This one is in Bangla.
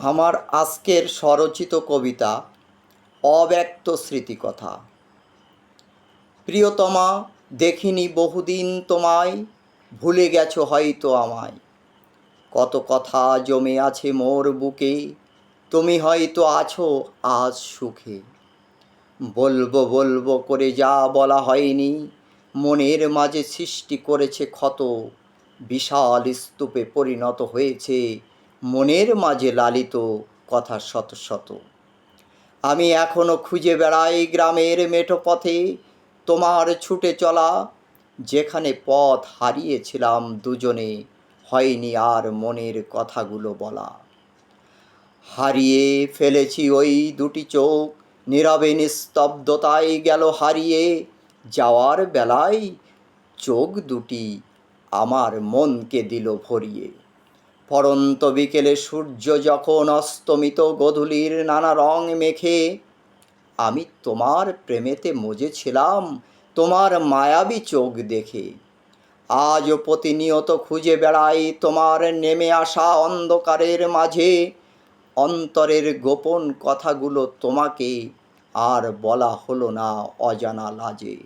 আমার আজকের স্বরচিত কবিতা অব্যক্ত স্মৃতিকথা। প্রিয়তমা, দেখিনি বহুদিন তোমায়, ভুলে গেছো হয়তো আমায়। কত কথা জমে আছে মোর বুকে, তুমি হয়তো আছো আজ সুখে। বলব বলব করে যা বলা হয়নি, মনের মাঝে সৃষ্টি করেছে ক্ষত, বিশাল স্তূপে পরিণত হয়েছে মনের মাঝে লালিত কথা শত শত। আমি এখনও খুঁজে বেড়াই গ্রামের মেঠো পথে তোমার ছুটে চলা, যেখানে পথ হারিয়েছিলাম দুজনে, হয়নি আর মনের কথাগুলো বলা। হারিয়ে ফেলেছি ওই দুটি চোখ, নীরবে নিস্তব্ধতায় গেল হারিয়ে, যাওয়ার বেলায় চোখ দুটি আমার মনকে দিল ভরিয়ে। পরন্ত বিকেলে সূর্য যখন অস্তমিত গধূলির নানা রং মেখে, আমি তোমার প্রেমেতে মজেছিলাম, তোমার মায়াবী চোখ দেখে। আজও প্রতিনিয়ত খুঁজে বেড়াই তোমার নেমে আসা অন্ধকারের মাঝে, অন্তরের গোপন কথাগুলো তোমাকে আর বলা হলো না অজানা লাজে।